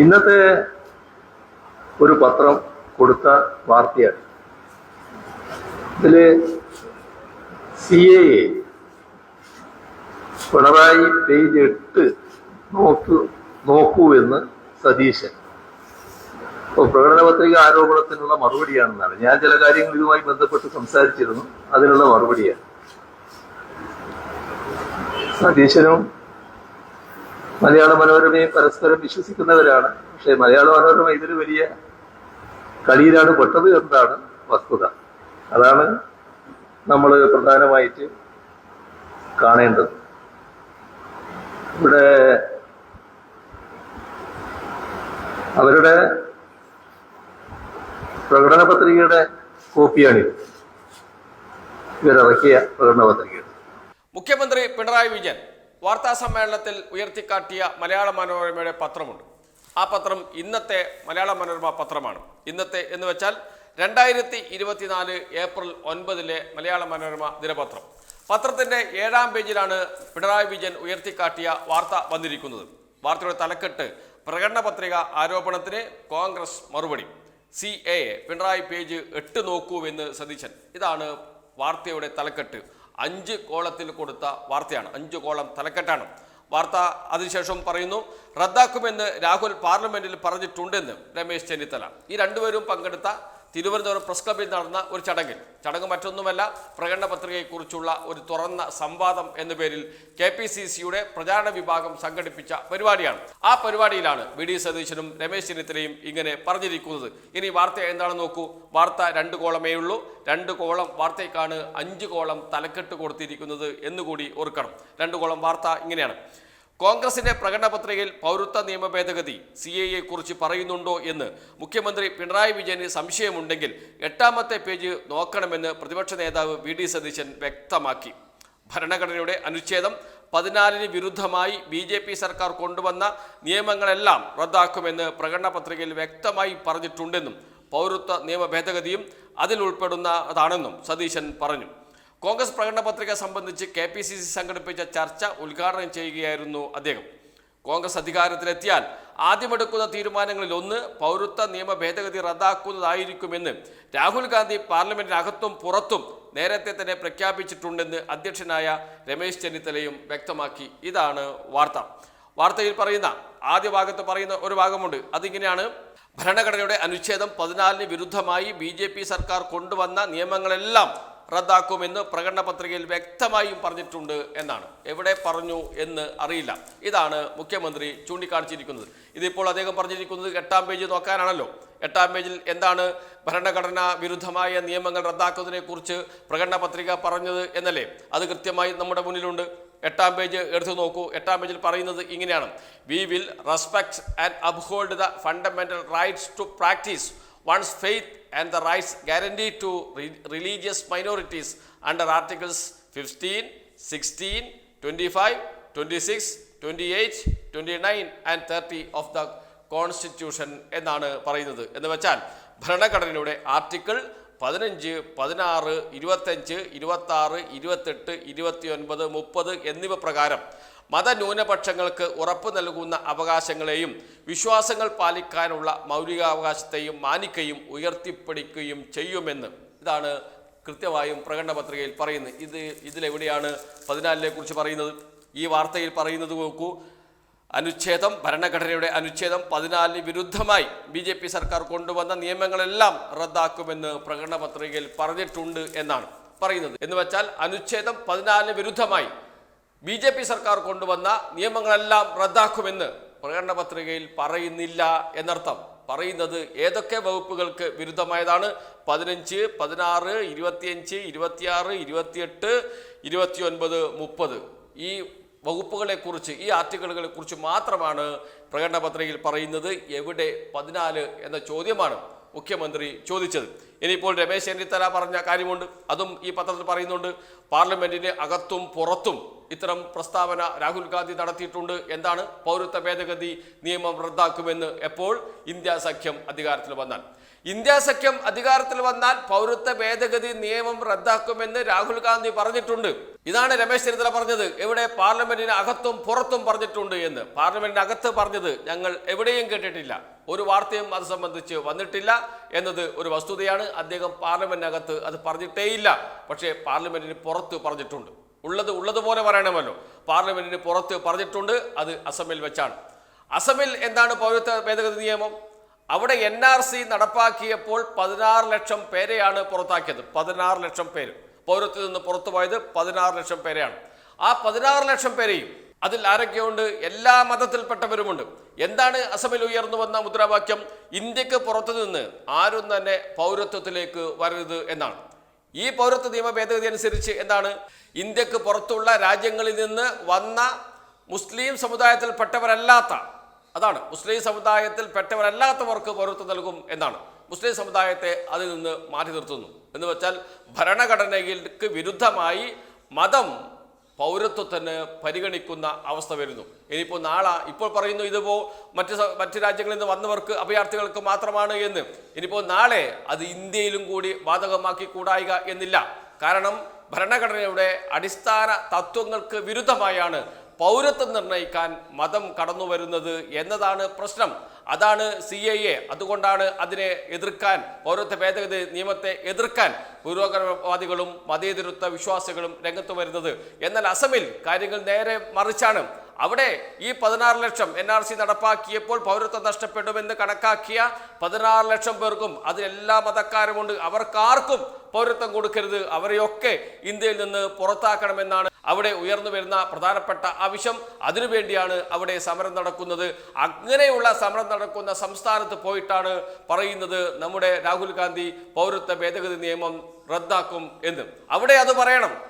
ഇന്നത്തെ ഒരു പത്രം കൊടുത്ത വാർത്തയാണ്. ഇതിൽ സി എ പിണറായി പേജ് എട്ട് നോക്കൂ നോക്കൂ എന്ന് സതീശൻ. അപ്പോൾ പ്രകടന പത്രിക ആരോപണത്തിനുള്ള മറുപടിയാണെന്നാണ്. ഞാൻ ചില കാര്യങ്ങൾ ഇതുമായി ബന്ധപ്പെട്ട് സംസാരിച്ചിരുന്നു. അതിനുള്ള മറുപടിയാണ്. സതീശനും മലയാള മനോരമയെ പരസ്പരം വിശ്വസിക്കുന്നവരാണ്. പക്ഷെ മലയാള മനോരമ ഇതിന് വലിയ കളിയിലാണ് പെട്ടത് എന്നതാണ് വസ്തുത. അതാണ് നമ്മൾ പ്രധാനമായിട്ട് കാണേണ്ടത്. ഇവിടെ അവരുടെ പ്രകടന പത്രികയുടെ കോപ്പിയാണിത്. ഇവരിറക്കിയ പ്രകടന പത്രികയുടെ മുഖ്യമന്ത്രി പിണറായി വിജയൻ. വാർത്താ സമ്മേളനത്തിൽ ഉയർത്തിക്കാട്ടിയ മലയാള മനോരമയുടെ പത്രമുണ്ട്. ആ പത്രം ഇന്നത്തെ മലയാള മനോരമ പത്രമാണ്. ഇന്നത്തെ എന്ന് വെച്ചാൽ രണ്ടായിരത്തി ഇരുപത്തിനാല് ഏപ്രിൽ ഒൻപതിലെ മലയാള മനോരമ ദിനപത്രം. പത്രത്തിന്റെ ഏഴാം പേജിലാണ് പിണറായി വിജയൻ ഉയർത്തിക്കാട്ടിയ വാർത്ത വന്നിരിക്കുന്നത്. വാർത്തയുടെ തലക്കെട്ട് പ്രകടന പത്രിക ആരോപണത്തിന് കോൺഗ്രസ് മറുപടി. സി എ പിണറായി പേജ് എട്ട് നോക്കൂവെന്ന് സതീശൻ. ഇതാണ് വാർത്തയുടെ തലക്കെട്ട്. അഞ്ച് കോളത്തിൽ കൊടുത്ത വാർത്തയാണ്. അഞ്ച് കോളം തലക്കെട്ടാണ്. വാർത്ത അതിനുശേഷം പറയുന്നു റദ്ദാക്കുമെന്ന് രാഹുൽ പാർലമെന്റിൽ പറഞ്ഞിട്ടുണ്ടെന്ന് രമേശ് ചെന്നിത്തല. ഈ രണ്ടുപേരും പങ്കെടുത്ത തിരുവനന്തപുരം പ്രസ് ക്ലബിൽ നടന്ന ഒരു ചടങ്ങിൽ ചടങ്ങ് മറ്റൊന്നുമല്ല പ്രകടന പത്രികയെക്കുറിച്ചുള്ള ഒരു തുറന്ന സംവാദം എന്ന പേരിൽ കെ പി സി സിയുടെ പ്രചാരണ വിഭാഗം സംഘടിപ്പിച്ച പരിപാടിയാണ്. ആ പരിപാടിയിലാണ് വി ഡി സതീശനും രമേശ് ചെന്നിത്തലയും ഇങ്ങനെ പറഞ്ഞിരിക്കുന്നത്. ഇനി വാർത്ത എന്താണെന്ന് നോക്കൂ. വാർത്ത രണ്ട് കോളമേ ഉള്ളൂ. രണ്ട് കോളം വാർത്തയ്ക്കാണ് അഞ്ച് കോളം തലക്കെട്ട് കൊടുത്തിരിക്കുന്നത് എന്നുകൂടി ഓർക്കണം. രണ്ട് കോളം വാർത്ത ഇങ്ങനെയാണ്. കോൺഗ്രസിന്റെ പ്രകടന പത്രികയിൽ പൗരത്വ നിയമ ഭേദഗതി സി എ കുറിച്ച് പറയുന്നുണ്ടോ എന്ന് മുഖ്യമന്ത്രി പിണറായി വിജയന് സംശയമുണ്ടെങ്കിൽ എട്ടാമത്തെ പേജ് നോക്കണമെന്ന് പ്രതിപക്ഷ നേതാവ് വി ഡി സതീശൻ വ്യക്തമാക്കി. ഭരണഘടനയുടെ അനുച്ഛേദം പതിനാലിന് വിരുദ്ധമായി ബി ജെ പി സർക്കാർ കൊണ്ടുവന്ന നിയമങ്ങളെല്ലാം റദ്ദാക്കുമെന്ന് പ്രകടന പത്രികയിൽ വ്യക്തമായി പറഞ്ഞിട്ടുണ്ടെന്നും പൗരത്വ നിയമ ഭേദഗതിയും അതിൽ ഉൾപ്പെടുന്നതാണെന്നും സതീശൻ പറഞ്ഞു. കോൺഗ്രസ് പ്രകടന പത്രിക സംബന്ധിച്ച് കെ പി സി സി സംഘടിപ്പിച്ച ചർച്ച ഉദ്ഘാടനം ചെയ്യുകയായിരുന്നു അദ്ദേഹം. കോൺഗ്രസ് അധികാരത്തിലെത്തിയാൽ ആദ്യമെടുക്കുന്ന തീരുമാനങ്ങളിൽ ഒന്ന് പൗരത്വ നിയമ ഭേദഗതി റദ്ദാക്കുന്നതായിരിക്കുമെന്ന് രാഹുൽ ഗാന്ധി പാർലമെന്റിനകത്തും പുറത്തും നേരത്തെ തന്നെ പ്രഖ്യാപിച്ചിട്ടുണ്ടെന്ന് അധ്യക്ഷനായ രമേശ് ചെന്നിത്തലയും വ്യക്തമാക്കി. ഇതാണ് വാർത്ത. വാർത്തയിൽ പറയുന്ന ആദ്യ ഭാഗത്ത് പറയുന്ന ഒരു ഭാഗമുണ്ട്. അതിങ്ങനെയാണ്. ഭരണഘടനയുടെ അനുച്ഛേദം പതിനാലിന് വിരുദ്ധമായി ബി സർക്കാർ കൊണ്ടുവന്ന നിയമങ്ങളെല്ലാം റദ്ദാക്കുമെന്ന് പ്രകടന പത്രികയിൽ വ്യക്തമായും പറഞ്ഞിട്ടുണ്ട് എന്നാണ്. എവിടെ പറഞ്ഞു എന്ന് അറിയില്ല. ഇതാണ് മുഖ്യമന്ത്രി ചൂണ്ടിക്കാണിച്ചിരിക്കുന്നത്. ഇതിപ്പോൾ അദ്ദേഹം പറഞ്ഞിരിക്കുന്നത് എട്ടാം പേജ് നോക്കാനാണല്ലോ. എട്ടാം പേജിൽ എന്താണ് ഭരണഘടനാ വിരുദ്ധമായ നിയമങ്ങൾ റദ്ദാക്കുന്നതിനെക്കുറിച്ച് പ്രകടന പത്രിക പറഞ്ഞത് എന്നല്ലേ? അത് കൃത്യമായി നമ്മുടെ മുന്നിലുണ്ട്. എട്ടാം പേജ് എടുത്തു നോക്കൂ. എട്ടാം പേജിൽ പറയുന്നത് ഇങ്ങനെയാണ്. We will respect and uphold the fundamental rights to practise one's faith and the rights guaranteed to re- religious minorities under Articles 15, 16, 25, 26, 28, 29 and 30 of the constitution എന്നാണ് പറയുന്നത്. എന്ന് വെച്ചാൽ ഭരണഘടനയുടെ ആർട്ടിക്കിൾ പതിനഞ്ച് പതിനാറ് ഇരുപത്തഞ്ച് ഇരുപത്താറ് ഇരുപത്തെട്ട് ഇരുപത്തിയൊൻപത് മുപ്പത് എന്നിവ പ്രകാരം മതന്യൂനപക്ഷങ്ങൾക്ക് ഉറപ്പ് നൽകുന്ന അവകാശങ്ങളെയും വിശ്വാസങ്ങൾ പാലിക്കാനുള്ള മൗലികാവകാശത്തെയും മാനിക്കുകയും ഉയർത്തിപ്പിടിക്കുകയും ചെയ്യുമെന്ന് ഇതാണ് കൃത്യമായും പ്രകടന പത്രികയിൽ പറയുന്നത്. ഇത് ഇതിലെവിടെയാണ് പതിനാലിനെ കുറിച്ച് പറയുന്നത്? ഈ വാർത്തയിൽ പറയുന്നത് നോക്കൂ. അനുച്ഛേദം ഭരണഘടനയുടെ അനുച്ഛേദം പതിനാലിന് വിരുദ്ധമായി ബി ജെ പി സർക്കാർ കൊണ്ടുവന്ന നിയമങ്ങളെല്ലാം റദ്ദാക്കുമെന്ന് പ്രകടന പത്രികയിൽ പറഞ്ഞിട്ടുണ്ട് എന്നാണ് പറയുന്നത്. എന്ന് വെച്ചാൽ അനുച്ഛേദം പതിനാലിന് വിരുദ്ധമായി ബി ജെ പി സർക്കാർ കൊണ്ടുവന്ന നിയമങ്ങളെല്ലാം റദ്ദാക്കുമെന്ന് പ്രകടന പത്രികയിൽ പറയുന്നില്ല എന്നർത്ഥം. പറയുന്നത് ഏതൊക്കെ വകുപ്പുകൾക്ക് വിരുദ്ധമായതാണ്? പതിനഞ്ച് പതിനാറ് ഇരുപത്തിയഞ്ച് ഇരുപത്തിയാറ് ഇരുപത്തിയെട്ട് ഇരുപത്തിയൊൻപത് മുപ്പത്. ഈ വകുപ്പുകളെക്കുറിച്ച് ഈ ആർട്ടിക്കിളുകളെ കുറിച്ച് മാത്രമാണ് പ്രകടന പത്രികയിൽ പറയുന്നത്. എവിടെ? പതിനാല് എന്ന ചോദ്യമാണ്. മുഖ്യമന്ത്രി ചോദിച്ചത്. ഇനിയിപ്പോൾ രമേശ് ചെന്നിത്തല പറഞ്ഞ കാര്യമുണ്ട്. അതും ഈ പത്രത്തിൽ പറയുന്നുണ്ട്. പാർലമെന്റിന് അകത്തും പുറത്തും ഇത്തരം പ്രസ്താവന രാഹുൽ ഗാന്ധി നടത്തിയിട്ടുണ്ട് എന്താണ് പൗരത്വ ഭേദഗതി നിയമം റദ്ദാക്കുമെന്ന് എപ്പോൾ ഇന്ത്യ സഖ്യം അധികാരത്തിൽ വന്നാൽ. ഇന്ത്യ സഖ്യം അധികാരത്തിൽ വന്നാൽ പൗരത്വ ഭേദഗതി നിയമം റദ്ദാക്കുമെന്ന് രാഹുൽ ഗാന്ധി പറഞ്ഞിട്ടുണ്ട്. ഇതാണ് രമേശ് ചെന്നിത്തല പറഞ്ഞത്. എവിടെ പാർലമെന്റിന് അകത്തും പുറത്തും പറഞ്ഞിട്ടുണ്ട് എന്ന്. പാർലമെന്റിന് അകത്ത് പറഞ്ഞത് ഞങ്ങൾ എവിടെയും കേട്ടിട്ടില്ല. ഒരു വാർത്തയും അത് സംബന്ധിച്ച് വന്നിട്ടില്ല എന്നത് ഒരു വസ്തുതയാണ്. അദ്ദേഹം പാർലമെന്റിനകത്ത് അത് പറഞ്ഞിട്ടേയില്ല. പക്ഷേ പാർലമെന്റിന് പുറത്ത് പറഞ്ഞിട്ടുണ്ട്. ഉള്ളത് ഉള്ളതുപോലെ പറയണമല്ലോ. പാർലമെന്റിന് പുറത്ത് പറഞ്ഞിട്ടുണ്ട്. അത് അസമിൽ വെച്ചാണ്. അസമിൽ എന്താണ് പൗരത്വ ഭേദഗതി നിയമം? അവിടെ എൻ ആർ സി നടപ്പാക്കിയപ്പോൾ പതിനാറ് ലക്ഷം പേരെയാണ് പുറത്താക്കിയത്. പതിനാറ് ലക്ഷം പേര്. പൗരത്വത്തിൽ നിന്ന് പുറത്തു പോയത് പതിനാറ് ലക്ഷം പേരെയാണ്. ആ പതിനാറ് ലക്ഷം പേരെയും അതിൽ ആരൊക്കെയുണ്ട്? എല്ലാ മതത്തിൽപ്പെട്ടവരുമുണ്ട്. എന്താണ് അസമിൽ ഉയർന്നു വന്ന മുദ്രാവാക്യം? ഇന്ത്യയ്ക്ക് പുറത്തു നിന്ന് ആരും തന്നെ പൗരത്വത്തിലേക്ക് വരരുത് എന്നാണ്. ഈ പൗരത്വ നിയമ ഭേദഗതി അനുസരിച്ച് എന്താണ്? ഇന്ത്യയ്ക്ക് പുറത്തുള്ള രാജ്യങ്ങളിൽ നിന്ന് വന്ന മുസ്ലിം സമുദായത്തിൽപ്പെട്ടവരല്ലാത്ത അതാണ്. മുസ്ലിം സമുദായത്തിൽപ്പെട്ടവരല്ലാത്തവർക്ക് പൗരത്വം നൽകും എന്നാണ്. മുസ്ലിം സമുദായത്തെ അതിൽ നിന്ന് മാറ്റി നിർത്തുന്നു. എന്ന് വെച്ചാൽ ഭരണഘടനയ്ക്ക് വിരുദ്ധമായി മതം പൗരത്വത്തിന് പരിഗണിക്കുന്ന അവസ്ഥ വരുന്നു. ഇനിയിപ്പോൾ നാളെ ഇപ്പോൾ പറയുന്നു ഇതുപോ മറ്റ് മറ്റ് രാജ്യങ്ങളിൽ നിന്ന് വന്നവർക്ക് അഭയാർത്ഥികൾക്ക് മാത്രമാണ് എന്ന്. ഇനിയിപ്പോൾ നാളെ അത് ഇന്ത്യയിലും കൂടി ബാധകമാക്കി കൂടായിക എന്നില്ല. കാരണം ഭരണഘടനയുടെ അടിസ്ഥാന തത്വങ്ങൾക്ക് വിരുദ്ധമായാണ് പൗരത്വം നിർണയിക്കാൻ മതം കടന്നു വരുന്നത് എന്നതാണ് പ്രശ്നം. അതാണ് സി ഐ എ അതുകൊണ്ടാണ് അതിനെ എതിർക്കാൻ പൗരത്വ ഭേദഗതി നിയമത്തെ എതിർക്കാൻ പുരോഗമനവാദികളും മതേതരത്വ വിശ്വാസികളും രംഗത്ത് വരുന്നത്. എന്നാൽ അസമിൽ കാര്യങ്ങൾ നേരെ മറിച്ചാണ്. അവിടെ ഈ പതിനാറ് ലക്ഷം എൻ ആർ സി നടപ്പാക്കിയപ്പോൾ പൗരത്വം നഷ്ടപ്പെടുമെന്ന് കണക്കാക്കിയ പതിനാറ് ലക്ഷം പേർക്കും അതിലെല്ലാ മതക്കാരുമുണ്ട്. അവർക്കാർക്കും പൗരത്വം കൊടുക്കരുത്. അവരെയൊക്കെ ഇന്ത്യയിൽ നിന്ന് പുറത്താക്കണമെന്നാണ് അവിടെ ഉയർന്നു വരുന്ന പ്രധാനപ്പെട്ട ആവശ്യം. അതിനുവേണ്ടിയാണ് അവിടെ സമരം നടക്കുന്നത്. അങ്ങനെയുള്ള സമരം നടക്കുന്ന സംസ്ഥാനത്ത് പോയിട്ടാണ് പറയുന്നത് നമ്മുടെ രാഹുൽ ഗാന്ധി പൗരത്വ ഭേദഗതി നിയമം റദ്ദാക്കും എന്ന്. അവിടെ അത് പറയണം.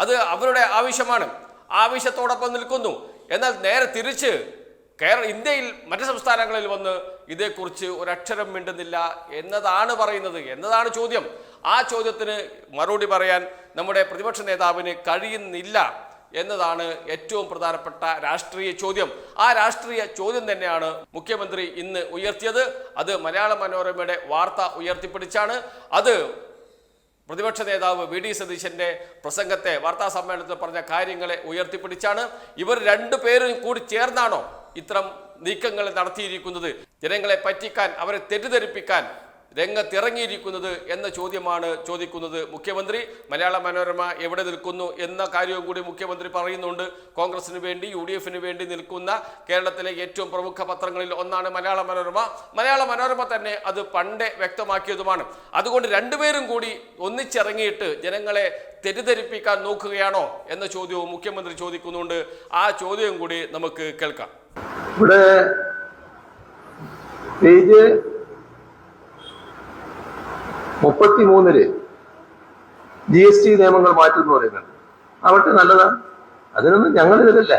അത് അവരുടെ ആവശ്യമാണ്. ആവശ്യത്തോടൊപ്പം നിൽക്കുന്നു. എന്നാൽ നേരെ തിരിച്ച് കേരള ഇന്ത്യയിൽ മറ്റ് സംസ്ഥാനങ്ങളിൽ വന്ന് ഇതേക്കുറിച്ച് ഒരക്ഷരം മിണ്ടുന്നില്ല എന്നതാണ് പറയുന്നത്. എന്നതാണ് ചോദ്യം. ആ ചോദ്യത്തിന് മറുപടി പറയാൻ നമ്മുടെ പ്രതിപക്ഷ നേതാവിന് കഴിയുന്നില്ല എന്നതാണ് ഏറ്റവും പ്രധാനപ്പെട്ട രാഷ്ട്രീയ ചോദ്യം. ആ രാഷ്ട്രീയ ചോദ്യം തന്നെയാണ് മുഖ്യമന്ത്രി ഇന്ന് ഉയർത്തിയത്. അത് മലയാള മനോരമയുടെ വാർത്ത ഉയർത്തിപ്പിടിച്ചാണ്. അത് പ്രതിപക്ഷ നേതാവ് വി. ഡി. സതീശന്റെ പ്രസംഗത്തെ വാർത്താ സമ്മേളനത്തിൽ പറഞ്ഞ കാര്യങ്ങളെ ഉയർത്തിപ്പിടിച്ചാണ്. ഇവർ രണ്ടു പേരും കൂടി ചേർന്നാണോ? ഇത്തരം നീക്കങ്ങൾ നടത്തിയിരിക്കുന്നത്. ജനങ്ങളെ പറ്റിക്കാൻ അവരെ തെറ്റിദ്ധരിപ്പിക്കാൻ രംഗത്തിറങ്ങിയിരിക്കുന്നത് എന്ന ചോദ്യമാണ് ചോദിക്കുന്നത് മുഖ്യമന്ത്രി. മലയാള മനോരമ എവിടെ നിൽക്കുന്നു എന്ന കാര്യവും കൂടി മുഖ്യമന്ത്രി പറയുന്നുണ്ട്. കോൺഗ്രസിന് വേണ്ടി യു ഡി എഫിന് വേണ്ടി നിൽക്കുന്ന കേരളത്തിലെ ഏറ്റവും പ്രമുഖ പത്രങ്ങളിൽ ഒന്നാണ് മലയാള മനോരമ. മലയാള മനോരമ തന്നെ അത് പണ്ടേ വ്യക്തമാക്കിയതുമാണ്. അതുകൊണ്ട് രണ്ടുപേരും കൂടി ഒന്നിച്ചിറങ്ങിയിട്ട് ജനങ്ങളെ തെറ്റിദ്ധരിപ്പിക്കാൻ നോക്കുകയാണോ എന്ന ചോദ്യവും മുഖ്യമന്ത്രി ചോദിക്കുന്നുണ്ട്. ആ ചോദ്യം കൂടി നമുക്ക് കേൾക്കാം. ഇവിടെ പേജ് മുപ്പത്തിമൂന്നിൽ ജി എസ് ടി നിയമങ്ങൾ മാറ്റും എന്ന് പറയുന്നുണ്ട് ആവട്ടെ നല്ലതാണ്. അതിനൊന്നും ഞങ്ങൾ ഇതിലല്ല.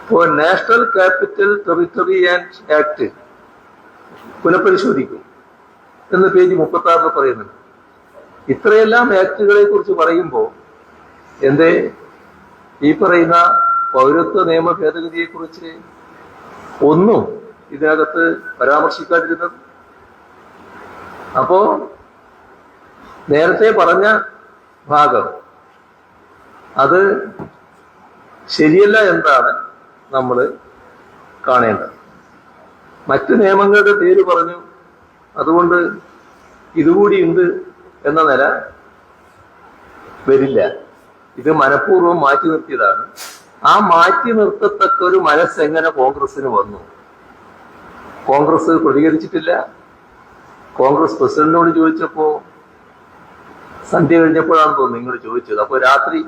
ഇപ്പോ national capital territory and act പുനഃപരിശോധിക്കും എന്ന് പേജ് മുപ്പത്തി ആറിൽ പറയുന്നുണ്ട്. ഇത്രയെല്ലാം ആക്ടുകളെ കുറിച്ച് പറയുമ്പോൾ എന്തേ? ഈ പറയുന്ന പൗരത്വ നിയമ ഭേദഗതിയെ കുറിച്ച് ഒന്നും ഇതിനകത്ത് പരാമർശിക്കാതിരുന്നത്. അപ്പോ നേരത്തെ പറഞ്ഞ ഭാഗം അത് ശരിയല്ല എന്നാണ് നമ്മൾ കാണേണ്ടത്. മറ്റ് നിയമങ്ങളുടെ പേര് പറഞ്ഞു അതുകൊണ്ട് ഇതുകൂടി ഉണ്ട് എന്ന നില വരില്ല. ഇത് മനഃപൂർവം മാറ്റി നിർത്തിയതാണ് ആ മാറ്റി നിർത്തത്തക്ക ഒരു മനസ്സ് എങ്ങനെ കോൺഗ്രസിന് വന്നു? കോൺഗ്രസ് പ്രതികരിച്ചിട്ടില്ല. കോൺഗ്രസ് പ്രസിഡന്റിനോട് ചോദിച്ചപ്പോ സന്ധ്യ കഴിഞ്ഞപ്പോഴാണ് തോന്നുന്നു നിങ്ങൾ ചോദിച്ചത്. അപ്പോൾ രാത്രി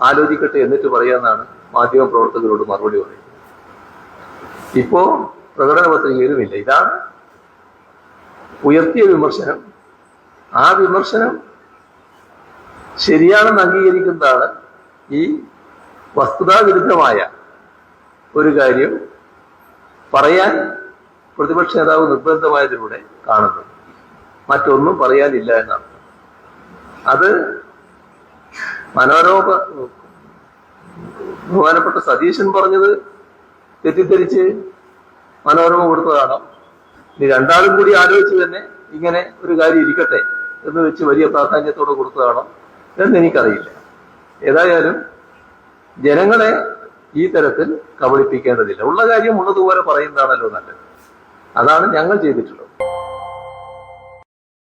ആലോചിക്കട്ടെ എന്നിട്ട് പറയാന്നാണ് മാധ്യമ പ്രവർത്തകരോട് മറുപടി പറയുന്നത്. ഇപ്പോ പ്രകടന പത്രികയിലുമില്ല ഇതാണ് ഉയർത്തിയ വിമർശനം. ആ വിമർശനം ശരിയാണെന്ന് അംഗീകരിക്കുന്നതാണ് ഈ വസ്തുതാവിരുദ്ധമായ ഒരു കാര്യം പറയാൻ പ്രതിപക്ഷ നേതാവ് നിർബന്ധമായതിലൂടെ കാണുന്നു. മറ്റൊന്നും പറയാനില്ല എന്നാണ്. അത് മനോരോപ ബഹുമാനപ്പെട്ട സതീശൻ പറഞ്ഞത് തെറ്റിദ്ധരിച്ച് മനോരമ കൊടുത്തതാണോ? ഇനി രണ്ടാളും കൂടി ആലോചിച്ച് തന്നെ ഇങ്ങനെ ഒരു കാര്യം ഇരിക്കട്ടെ എന്ന് വെച്ച് വലിയ പ്രാധാന്യത്തോടെ കൊടുത്തതാണോ? എന്ന് എനിക്കറിയില്ല. ഏതായാലും ജനങ്ങളെ ഈ തരത്തിൽ കബളിപ്പിക്കേണ്ടതില്ല. ഉള്ള കാര്യം ഉള്ളതുപോലെ പറയുന്നതാണല്ലോ നല്ലത്. അതാണ് ഞങ്ങൾ ചെയ്തിട്ടുള്ളത്.